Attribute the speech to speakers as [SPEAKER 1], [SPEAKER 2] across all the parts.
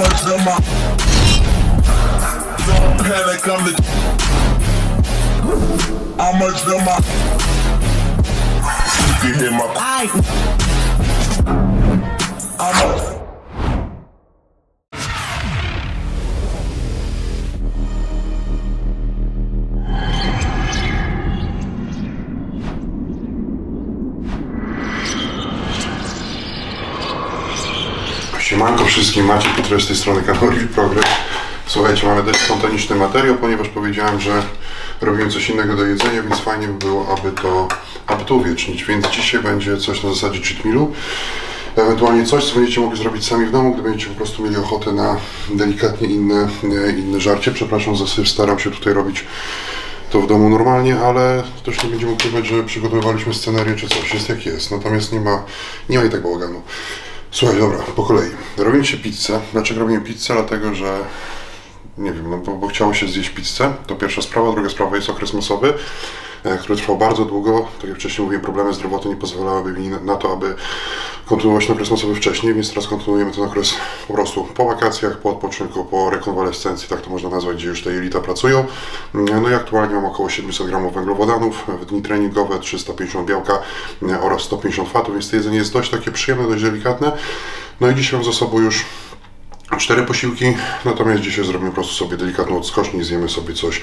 [SPEAKER 1] no drama. Don't panic, I'm the. I'm a drama. You can hear my. I'm. a.
[SPEAKER 2] Siemanko wszystkim, Macie Piotr z tej strony kanału Real Progress. Słuchajcie, mamy dość spontaniczny materiał, ponieważ powiedziałem, że robimy coś innego do jedzenia, więc fajnie by było, aby to, aby to uwiecznić. Więc dzisiaj będzie coś na zasadzie cheat mealu. Ewentualnie coś, co będziecie mogli zrobić sami w domu, gdy będziecie po prostu mieli ochotę na delikatnie inne, inne żarcie. Przepraszam za syf, staram się tutaj robić to w domu normalnie, ale też nie będziemy ukrywać, że przygotowywaliśmy scenarię czy coś, jest jak jest. Natomiast nie ma, nie ma i tak bałaganu. Słuchaj, dobra, po kolei. Robimy się pizzę. Dlaczego robimy pizzę? Dlatego, że nie wiem, no bo, bo chciało się zjeść pizzę. To pierwsza sprawa. Druga sprawa jest okres masowy, który trwał bardzo długo. Tak jak wcześniej mówiłem, problemy zdrowotne nie pozwalałyby mi na, to, aby kontynuować ten okres masowy wcześniej, więc teraz kontynuujemy ten okres po prostu po wakacjach, po odpoczynku, po rekonwalescencji, tak to można nazwać, gdzie już te jelita pracują. No i aktualnie mam około 700 gramów węglowodanów w dni treningowe, 350 białka e, oraz 150 fatów, więc to jedzenie jest dość takie przyjemne, dość delikatne. No i dzisiaj mam za sobą już cztery posiłki, natomiast dzisiaj zrobimy po prostu sobie delikatną odskocznię i zjemy sobie coś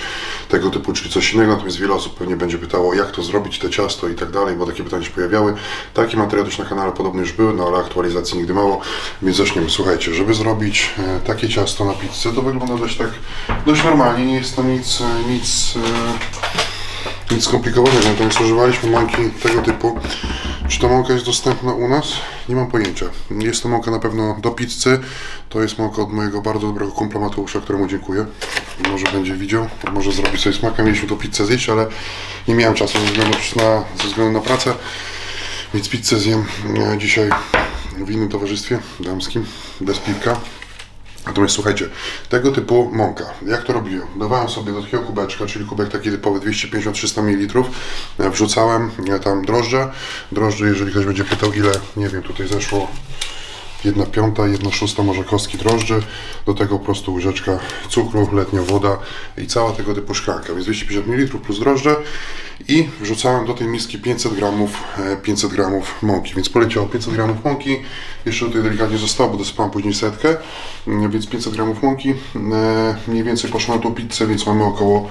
[SPEAKER 2] tego typu, czyli coś innego, natomiast wiele osób pewnie będzie pytało, jak to zrobić, te ciasto i tak dalej, bo takie pytania się pojawiały. Takie materiały też na kanale podobne już były, no ale aktualizacji nigdy mało, więc zaczniemy. Słuchajcie, żeby zrobić e, takie ciasto na pizzę, to wygląda dość tak, dość normalnie, nie jest to nic, e, nic, e, nic skomplikowanego, natomiast używaliśmy mąki tego typu. Czy ta mąka jest dostępna u nas? Nie mam pojęcia. Jest to mąka na pewno do pizzy. To jest mąka od mojego bardzo dobrego kumpla Mateusza, któremu dziękuję. Może będzie widział, może zrobi sobie smaka. Mieliśmy tą pizzę zjeść, ale nie miałem czasu ze względu na, ze względu na pracę. Więc pizzę zjem e, dzisiaj w innym towarzystwie damskim, bez piwka. Natomiast słuchajcie, tego typu mąka, jak to robiłem? Dawałem sobie do takiego kubeczka, czyli kubek taki typowy 250-300 ml, e, wrzucałem e, tam drożdże. Drożdże, jeżeli ktoś będzie pytał ile, nie wiem, tutaj zeszło jedna piąta, jedna szósta może kostki drożdży, do tego po prostu łyżeczka cukru, letnia woda i cała tego typu szklanka, więc 250 ml plus drożdże i wrzucałem do tej miski 500 gramów, e, 500 gramów mąki, więc poleciało 500 gramów mąki, jeszcze tutaj delikatnie zostało, bo dosypałem później setkę, mm, więc 500 gramów mąki, e, mniej więcej poszło na tą pizzę, więc mamy około,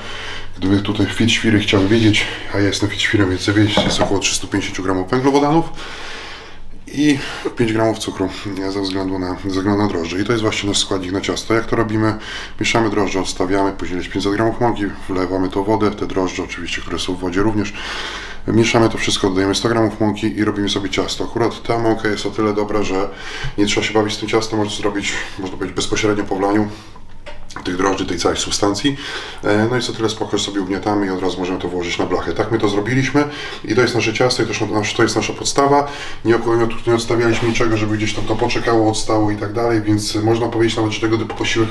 [SPEAKER 2] gdyby tutaj fit świry chciał wiedzieć, a ja jestem fit świrem, więc chcę wiedzieć, jest około 350 gramów węglowodanów, i 5 gramów cukru ze względu na, ze względu na drożdże. I to jest właśnie nasz składnik na ciasto. Jak to robimy? Mieszamy drożdże, odstawiamy, później jest 500 gramów mąki, wlewamy to wodę, te drożdże oczywiście, które są w wodzie również. Mieszamy to wszystko, dodajemy 100 gramów mąki i robimy sobie ciasto. Akurat ta mąka jest o tyle dobra, że nie trzeba się bawić z tym ciastem, można zrobić, można powiedzieć, bezpośrednio po wlaniu tych drożdży, tej całej substancji. E, No i co tyle spoko, sobie ugniatamy i od razu możemy to włożyć na blachę. Tak my to zrobiliśmy i to jest nasze ciasto i to, jest nasza podstawa. Nie, nie odstawialiśmy niczego, żeby gdzieś tam to poczekało, odstało i tak dalej, więc można powiedzieć nawet, że tego typu posiłek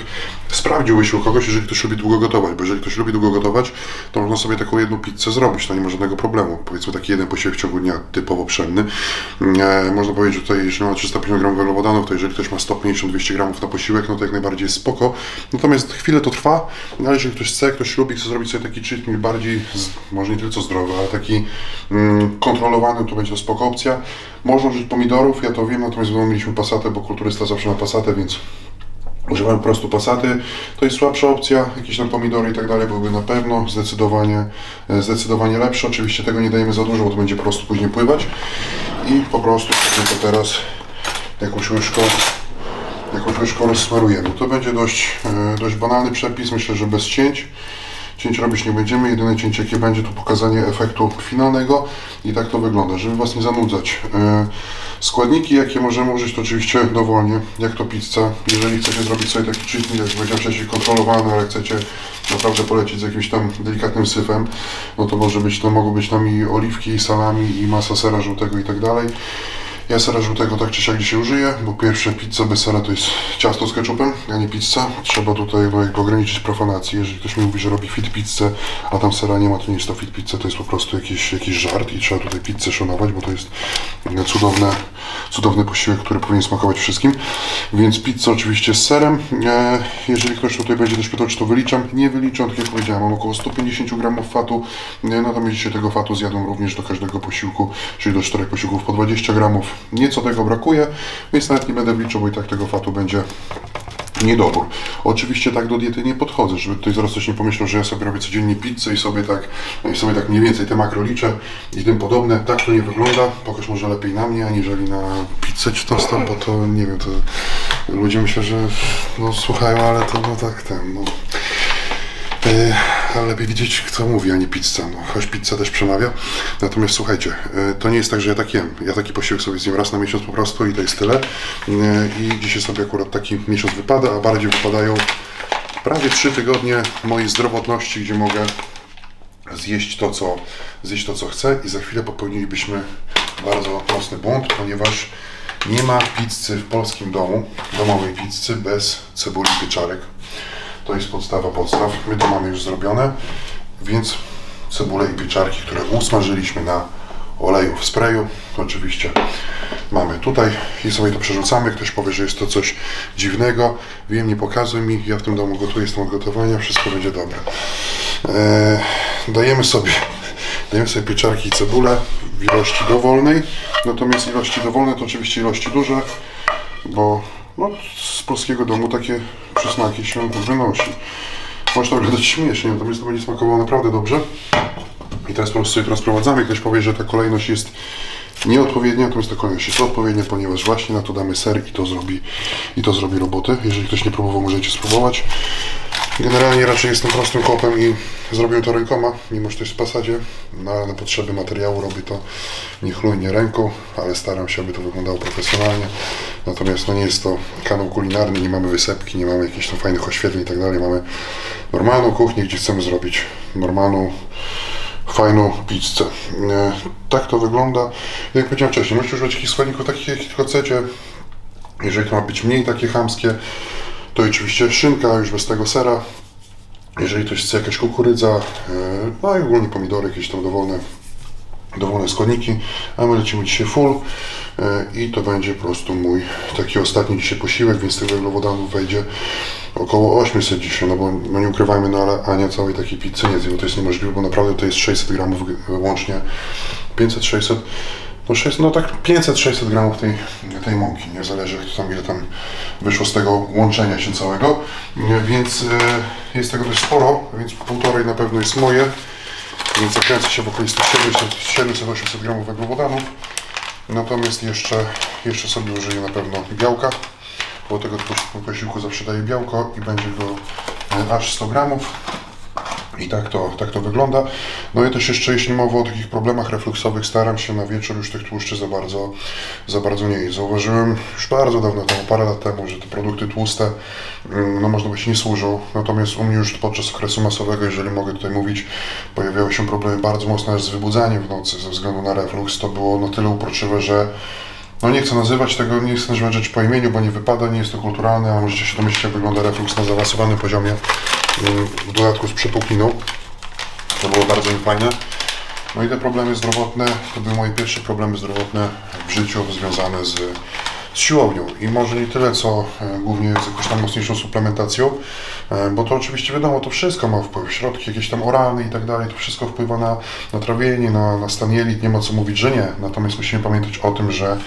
[SPEAKER 2] sprawdziłby się u kogoś, jeżeli ktoś lubi długo gotować, bo jeżeli ktoś lubi długo gotować, to można sobie taką jedną pizzę zrobić, to nie ma żadnego problemu. Powiedzmy taki jeden posiłek w ciągu dnia typowo pszenny. E, można powiedzieć, że tutaj jeżeli ma 350 gramów węglowodanów, to jeżeli ktoś ma 150-200 gramów na posiłek, no to jak najbardziej jest spoko. Natomiast chwilę to trwa, no ale jeżeli ktoś chce, ktoś lubi, chce zrobić sobie taki cheat meal bardziej, może nie tylko zdrowy, ale taki mm, kontrolowany, to będzie to spoko opcja. Można użyć pomidorów, ja to wiem, natomiast domu mieliśmy pasatę, bo kulturysta zawsze ma pasatę, więc Używałem po prostu pasaty. To jest słabsza opcja, jakieś tam pomidory i tak dalej byłyby na pewno zdecydowanie, e, zdecydowanie lepsze. Oczywiście tego nie dajemy za dużo, bo to będzie po prostu później pływać. I po prostu to teraz jakąś łyżką, jakąś łyżką rozsmarujemy. To będzie dość, e, dość banalny przepis, myślę, że bez cięć. Cięć robić nie będziemy, jedyne cięcie jakie będzie to pokazanie efektu finalnego i tak to wygląda, żeby Was nie zanudzać. E, Składniki jakie możemy użyć to oczywiście dowolnie, jak to pizza. Jeżeli chcecie zrobić sobie taki cheat jak powiedziałem wcześniej, kontrolowany, ale chcecie naprawdę polecieć z jakimś tam delikatnym syfem, no to może być, to mogą być tam i oliwki, i salami, i masa sera żółtego i tak dalej. Ja sera żółtego tak czy siak dzisiaj użyję, bo pierwsze pizza bez sera to jest ciasto z ketchupem, a nie pizza. Trzeba tutaj no, ograniczyć profanacji. Jeżeli ktoś mi mówi, że robi fit pizzę, a tam sera nie ma, to nie jest to fit pizza, to jest po prostu jakiś, jakiś żart i trzeba tutaj pizzę szanować, bo to jest cudowne, cudowny posiłek, który powinien smakować wszystkim. Więc pizza oczywiście z serem. E, jeżeli ktoś tutaj będzie też pytał, czy to wyliczam, nie wyliczam, tak jak powiedziałem, mam około 150 gramów fatu, e, natomiast dzisiaj tego fatu zjadłem również do każdego posiłku, czyli do 4 posiłków po 20 gramów. Nieco tego brakuje, więc nawet nie będę wliczał, bo i tak tego fatu będzie niedobór. Oczywiście tak do diety nie podchodzę, żeby ktoś zaraz coś nie pomyślał, że ja sobie robię codziennie pizzę i sobie tak, i sobie tak mniej więcej te makro liczę i tym podobne. Tak to nie wygląda. Pokaż może lepiej na mnie, aniżeli na pizzę czy tosta, bo to nie wiem, to ludzie myślą, że no słuchają, ale to no tak ten, no. Ale lepiej widzieć, kto mówi, a nie pizza. No, choć pizza też przemawia. Natomiast słuchajcie, e, to nie jest tak, że ja tak jem. Ja taki posiłek sobie zjem raz na miesiąc po prostu i to jest tyle. E, I dzisiaj sobie akurat taki miesiąc wypada, a bardziej wypadają prawie trzy tygodnie mojej zdrowotności, gdzie mogę zjeść to, co, zjeść to, co chcę i za chwilę popełnilibyśmy bardzo mocny błąd, ponieważ nie ma pizzy w polskim domu, domowej pizzy bez cebuli pieczarek. To jest podstawa podstaw. My to mamy już zrobione, więc cebulę i pieczarki, które usmażyliśmy na oleju w sprayu, oczywiście mamy tutaj i sobie to przerzucamy. Ktoś powie, że jest to coś dziwnego. Wiem, nie pokazuj mi, ja w tym domu gotuję, jestem od gotowania, wszystko będzie dobre. Eee, dajemy sobie dajemy sobie pieczarki i cebulę w ilości dowolnej, natomiast ilości dowolne to oczywiście ilości duże, bo no, z polskiego domu takie przysmaki się wynosi. Może to wyglądać śmiesznie, natomiast to będzie smakowało naprawdę dobrze. I teraz po prostu sobie to rozprowadzamy. Ktoś powie, że ta kolejność jest nieodpowiednia, natomiast ta kolejność jest odpowiednia, ponieważ właśnie na to damy ser i to zrobi, i to zrobi robotę. Jeżeli ktoś nie próbował, możecie spróbować. Generalnie raczej jestem prostym kopem i zrobię to rękoma, mimo że to jest w pasadzie. Na, na potrzeby materiału robię to niechlujnie ręką, ale staram się, aby to wyglądało profesjonalnie. Natomiast no nie jest to kanał kulinarny, nie mamy wysepki, nie mamy jakichś tam fajnych oświetleń i tak dalej. Mamy normalną kuchnię, gdzie chcemy zrobić normalną, fajną pizzę. E, Tak to wygląda. Jak powiedziałem wcześniej, możecie używać takich składników takich, jakich tylko chcecie. Jeżeli to ma być mniej takie chamskie, to oczywiście szynka, już bez tego sera. Jeżeli ktoś chce jakaś kukurydza, e, no i ogólnie pomidory, jakieś tam dowolne, dowolne składniki, a my lecimy dzisiaj full e, i to będzie po prostu mój taki ostatni dzisiaj posiłek, więc tych węglowodanów wejdzie około 800 dzisiaj, no bo no nie ukrywajmy, no ale Ania całej takiej pizzy nie zje, bo to jest niemożliwe, bo naprawdę to jest 600 gramów łącznie, 500-600, no, 6, no tak 500-600 gramów tej, tej mąki, nie zależy tam, ile tam wyszło z tego łączenia się całego, więc e, jest tego dość sporo, więc półtorej na pewno jest moje, więc zakręcę się w okolicy 700-800 gramów węglowodanów, natomiast jeszcze, jeszcze sobie użyję na pewno białka, bo tego po posiłku zawsze daję białko i będzie go e, aż 100 gramów. I tak to, tak to wygląda. No i też jeszcze, jeśli mowa o takich problemach refluksowych, staram się na wieczór już tych tłuszczy za bardzo, za bardzo nie jeść. Zauważyłem już bardzo dawno temu, parę lat temu, że te produkty tłuste, mm, no można być nie służą. Natomiast u mnie już podczas okresu masowego, jeżeli mogę tutaj mówić, pojawiały się problemy bardzo mocne z wybudzaniem w nocy ze względu na refluks. To było na tyle uporczywe, że no nie chcę nazywać tego, nie chcę nazywać rzeczy po imieniu, bo nie wypada, nie jest to kulturalne, ale możecie się domyślić, jak wygląda refluks na zaawansowanym poziomie, w dodatku z przepukliną. To było bardzo niefajne. No i te problemy zdrowotne, to były moje pierwsze problemy zdrowotne w życiu związane z, z siłownią. I może nie tyle, co e, głównie z jakąś tam mocniejszą suplementacją, e, bo to oczywiście wiadomo, to wszystko ma wpływ. Środki jakieś tam oralne i tak dalej, to wszystko wpływa na, na trawienie, na, na stan jelit, nie ma co mówić, że nie. Natomiast musimy pamiętać o tym, że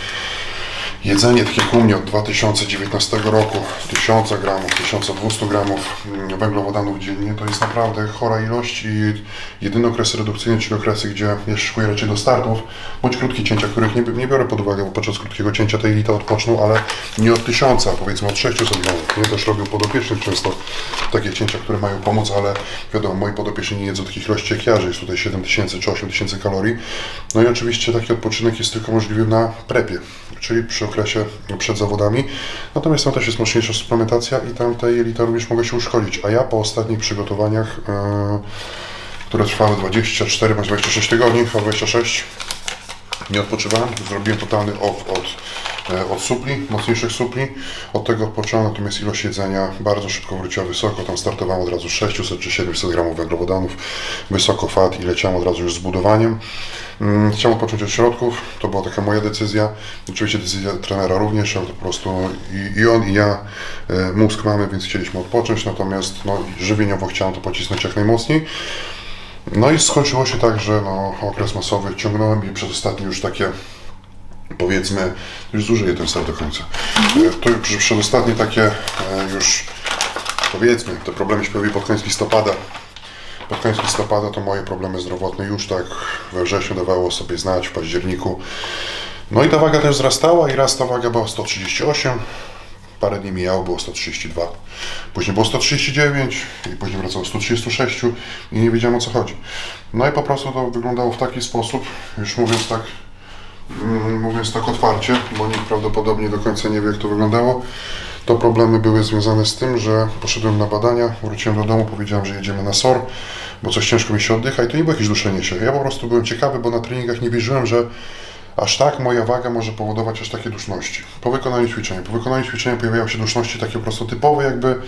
[SPEAKER 2] Jedzenie, tak jak u mnie od 2019 roku, 1000 gramów, 1200 gramów mm, węglowodanów dziennie, to jest naprawdę chora ilość i jedyny okres redukcyjny, czyli okresy, gdzie ja szykuję raczej do startów, bądź krótkie cięcia, których nie, nie biorę pod uwagę, bo podczas krótkiego cięcia te jelita odpoczną, ale nie od 1000, a powiedzmy od 600 gramów. Nie też robią podopiecznych często takie cięcia, które mają pomóc, ale wiadomo, moi podopieczni nie jedzą takich ilości jak ja, że jest tutaj 7000 czy 8000 kalorii. No i oczywiście taki odpoczynek jest tylko możliwy na prepie, czyli przy okresie przed zawodami. Natomiast tam też jest mocniejsza suplementacja i tam te jelita również mogą się uszkodzić. A ja po ostatnich przygotowaniach, yy, które trwały 24 bądź 26 tygodni, chyba 26, Nie odpoczywałem, zrobiłem totalny off od, e, od supli, mocniejszych supli. Od tego odpocząłem, natomiast ilość jedzenia bardzo szybko wróciła wysoko. Tam startowałem od razu 600 czy 700 gramów węglowodanów, wysoko fat i leciałem od razu już z budowaniem. Mm, Chciałem odpocząć od środków, to była taka moja decyzja. Oczywiście decyzja trenera również, ale po prostu i, i on i ja e, mózg mamy, więc chcieliśmy odpocząć, natomiast no, żywieniowo chciałem to pocisnąć jak najmocniej. No i skończyło się tak, że no, okres masowy ciągnąłem i przez ostatnie już takie powiedzmy, już zużyję ten start do końca. E, To już przez ostatnie takie e, już powiedzmy, te problemy się pojawiły pod koniec listopada. Pod koniec listopada to moje problemy zdrowotne już tak we wrześniu dawało sobie znać, w październiku. No i ta waga też wzrastała i raz ta waga była 138, parę dni mijało, było 132, później było 139 i później wracało 136 i nie wiedziałem o co chodzi. No i po prostu to wyglądało w taki sposób, już mówiąc tak, mówiąc tak otwarcie, bo nikt prawdopodobnie do końca nie wie jak to wyglądało, to problemy były związane z tym, że poszedłem na badania, wróciłem do domu, powiedziałem, że jedziemy na SOR, bo coś ciężko mi się oddycha i to nie było jakieś duszenie się. Ja po prostu byłem ciekawy, bo na treningach nie wierzyłem, że aż tak moja waga może powodować aż takie duszności. Po wykonaniu ćwiczenia. Po wykonaniu ćwiczenia pojawiają się duszności takie po prostu typowe, jakby,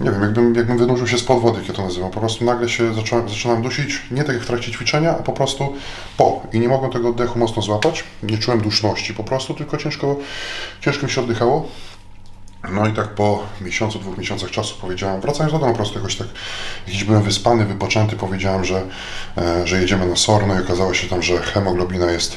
[SPEAKER 2] nie wiem, jakbym, jakbym wynurzył się spod wody, jak ja to nazywam. Po prostu nagle się zacząłem, zaczynałem dusić, nie tak jak w trakcie ćwiczenia, a po prostu po. I nie mogłem tego oddechu mocno złapać. Nie czułem duszności po prostu, tylko ciężko, ciężko mi się oddychało. No i tak po miesiącu, dwóch miesiącach czasu powiedziałem, wracając do domu po prostu jakoś tak, jakiś byłem wyspany, wypoczęty, powiedziałem, że, e, że jedziemy na SOR, no i okazało się tam, że hemoglobina jest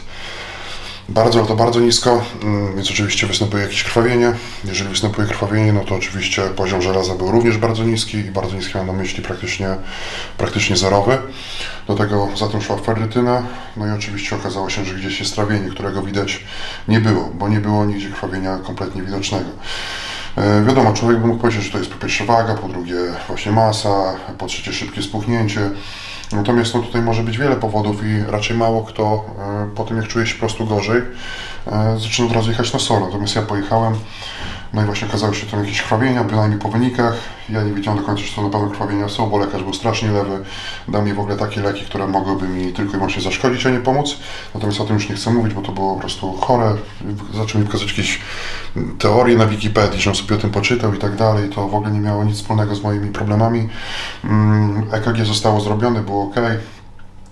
[SPEAKER 2] bardzo, ale to bardzo nisko, mm, więc oczywiście występuje jakieś krwawienie. Jeżeli występuje krwawienie, no to oczywiście poziom żelaza był również bardzo niski i bardzo niski mam na myśli praktycznie, praktycznie zerowy. Do tego za tym szła ferrytyna, no i oczywiście okazało się, że gdzieś jest trawienie, którego widać nie było, bo nie było nigdzie krwawienia kompletnie widocznego. E, Wiadomo, człowiek by mógł powiedzieć, że to jest po pierwsze waga, po drugie właśnie masa, po trzecie szybkie spuchnięcie. Natomiast no, tutaj może być wiele powodów i raczej mało kto e, po tym jak czuje się po prostu gorzej e, zaczyna od razu jechać na SOR. Natomiast ja pojechałem, no i właśnie okazały się tam jakieś krwawienia, bynajmniej po wynikach. Ja nie wiedziałem do końca, czy to na pewno krwawienia są, bo lekarz był strasznie lewy. Dał mi w ogóle takie leki, które mogłyby mi tylko i wyłącznie zaszkodzić, a nie pomóc. Natomiast o tym już nie chcę mówić, bo to było po prostu chore. Zaczął mi pokazać jakieś teorie na Wikipedii, żebym sobie o tym poczytał i tak dalej. To w ogóle nie miało nic wspólnego z moimi problemami. Mm, EKG zostało zrobione, było ok.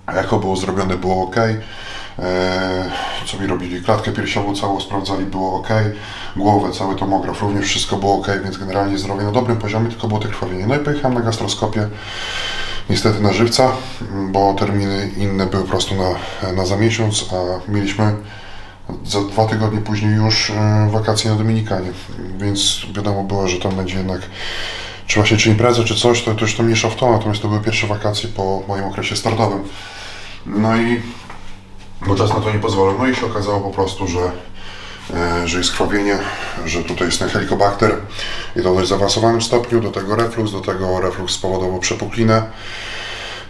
[SPEAKER 2] Echo było zrobione, było ok. Eee, co mi robili? Klatkę piersiową całą sprawdzali, było ok. Głowę, cały tomograf, również wszystko było ok, więc generalnie zdrowie na dobrym poziomie, tylko było te krwawienie. No i pojechałem na gastroskopię, niestety na żywca, bo terminy inne były po prostu na, na za miesiąc, a mieliśmy za dwa tygodnie później już e, wakacje na Dominikanie, więc wiadomo było, że tam będzie jednak czy właśnie czy impreza, czy coś, to, to już to mniejsza w to, natomiast to były pierwsze wakacje po moim okresie startowym. No i bo czas na to nie pozwolił. No i się okazało po prostu, że, e, że jest krwawienie, że tutaj jest ten helikobakter i to w dość zaawansowanym stopniu, do tego reflux, do tego reflux spowodował przepuklinę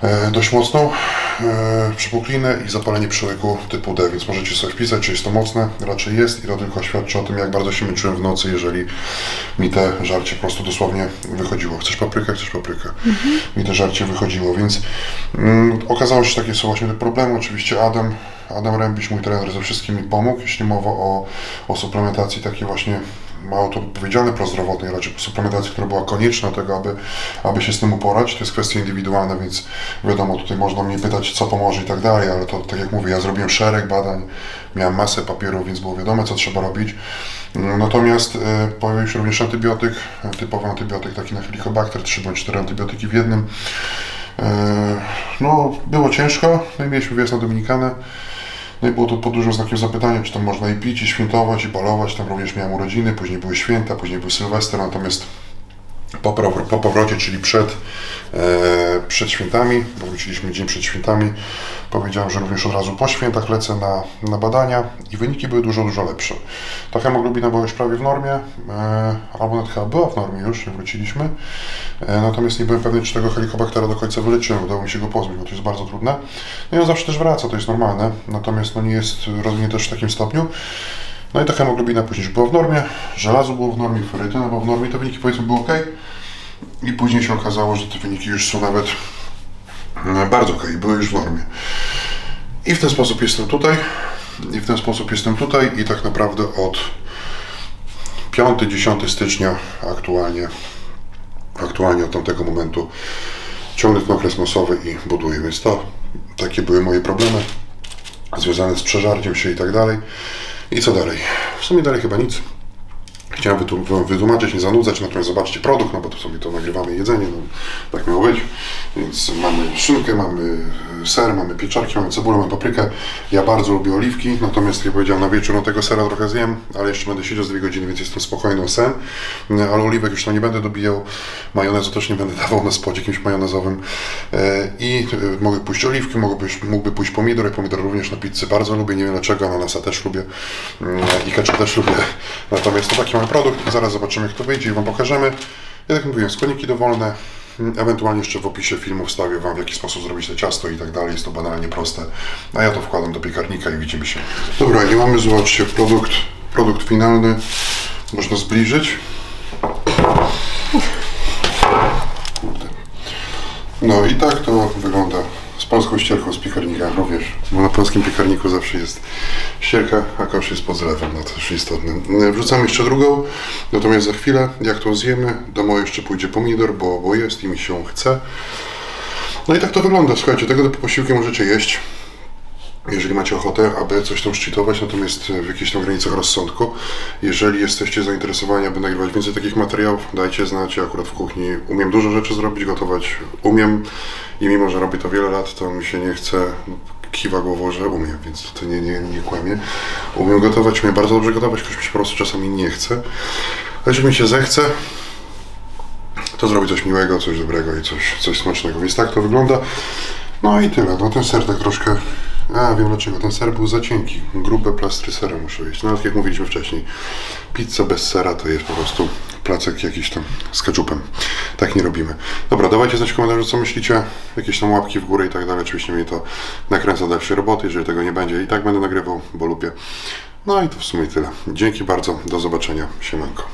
[SPEAKER 2] e, dość mocną, e, przepuklinę i zapalenie przełyku typu D, więc możecie sobie wpisać, czy jest to mocne, raczej jest i to tylko świadczy o tym, jak bardzo się męczyłem w nocy, jeżeli mi te żarcie po prostu dosłownie wychodziło. Chcesz paprykę? Chcesz paprykę. Mi te żarcie wychodziło, więc mm, okazało się, że takie są właśnie te problemy. Oczywiście Adam, Adam Rębiś, mój trener, ze wszystkim mi pomógł, jeśli mowa o, o suplementacji takiej właśnie mało to powiedziane prozdrowotnej, raczej suplementacji, która była konieczna tego, aby, aby się z tym uporać. To jest kwestia indywidualna, więc wiadomo, tutaj można mnie pytać, co pomoże i tak dalej, ale to tak jak mówię, ja zrobiłem szereg badań, miałem masę papierów, więc było wiadomo, co trzeba robić. Natomiast e, pojawił się również antybiotyk, typowy antybiotyk taki na helicobacter, 3 bądź 4 antybiotyki w jednym. E, No, było ciężko, no i mieliśmy wjazd na Dominikanę. No i było to pod dużym znakiem zapytania, czy tam można i pić, i świętować, i balować. Tam również miałem urodziny, później były święta, później był Sylwester, natomiast po, po powrocie, czyli przed, e, przed świętami, bo wróciliśmy dzień przed świętami, powiedziałem, że również od razu po świętach lecę na, na badania i wyniki były dużo, dużo lepsze. Ta hemoglobina była już prawie w normie, e, albo nawet chyba była w normie już, wróciliśmy, e, natomiast nie byłem pewny, czy tego helikobaktera do końca wyleczyłem, udało mi się go pozbyć, bo to jest bardzo trudne. No i on zawsze też wraca, to jest normalne, natomiast no nie jest rozwinięty też w takim stopniu. No i ta hemoglobina później już była w normie, żelazo było w normie, ferytyna była w normie, te wyniki powiedzmy były ok. I później się okazało, że te wyniki już są nawet e, bardzo ok, były już w normie. I w ten sposób jestem tutaj. i w ten sposób jestem tutaj i tak naprawdę od 5-10 stycznia aktualnie, aktualnie od tamtego momentu ciągnę ten okres masowy i buduję, więc to takie były moje problemy związane z przeżarciem się i tak dalej. I co dalej? W sumie dalej chyba nic. Chciałem wytłumaczyć, nie zanudzać, natomiast zobaczcie produkt, no bo to sobie to nagrywamy jedzenie, no tak miało być. Więc mamy szynkę, mamy e, ser, mamy pieczarki, mamy cebulę, mamy paprykę. Ja bardzo lubię oliwki, natomiast jak powiedziałem na wieczór, no tego sera trochę zjem, ale jeszcze będę siedział z dwie godziny, więc jestem spokojny o sen. E, Ale oliwek już tam nie będę dobijał, majonezu też nie będę dawał na spodzie jakimś majonezowym. E, I mogę pójść oliwki, mogę mógłby pójść pomidor, pomidor również na pizzę bardzo lubię, nie wiem dlaczego, ananasa też lubię mm, i ketchup też lubię. Natomiast to taki mamy produkt, zaraz zobaczymy jak to wyjdzie i Wam pokażemy. Ja tak mówiłem, składniki dowolne, mm, ewentualnie jeszcze w opisie filmu wstawię Wam w jaki sposób zrobić to ciasto i tak dalej, jest to banalnie proste. A ja to wkładam do piekarnika i widzimy się. Dobra, i mamy, zobaczcie, produkt, produkt finalny, można zbliżyć. No i tak to wygląda polską ścierką z piekarnika również. Bo na polskim piekarniku zawsze jest ścierka, a kosz jest pod zlewem, no to też istotne. Wrzucamy jeszcze drugą, natomiast za chwilę, jak to zjemy, do mojej jeszcze pójdzie pomidor, bo, bo jest i mi się chce. No i tak to wygląda, słuchajcie, tego po posiłkiem możecie jeść jeżeli macie ochotę, aby coś tam szczytować, natomiast w jakichś tam granicach rozsądku. Jeżeli jesteście zainteresowani, aby nagrywać więcej takich materiałów, dajcie znać. Ja akurat w kuchni umiem dużo rzeczy zrobić, gotować umiem i mimo, że robię to wiele lat, to mi się nie chce kiwa głową, że umiem, więc to nie, nie, nie kłamię. Umiem gotować, umiem bardzo dobrze gotować, choć mi się po prostu czasami nie chce. Ale jeżeli mi się zechce, to zrobić coś miłego, coś dobrego i coś, coś smacznego. Więc tak to wygląda. No i tyle. No ten ser troszkę. A wiem dlaczego. Ten ser był za cienki. Grube plastry sera muszę jeść. No jak mówiliśmy wcześniej. Pizza bez sera to jest po prostu placek jakiś tam z keczupem. Tak nie robimy. Dobra, dawajcie znać w komentarzu co myślicie. Jakieś tam łapki w górę i tak dalej. Oczywiście mnie to nakręca dalsze roboty. Jeżeli tego nie będzie i tak będę nagrywał, bo lubię. No i to w sumie tyle. Dzięki bardzo. Do zobaczenia. Siemanko.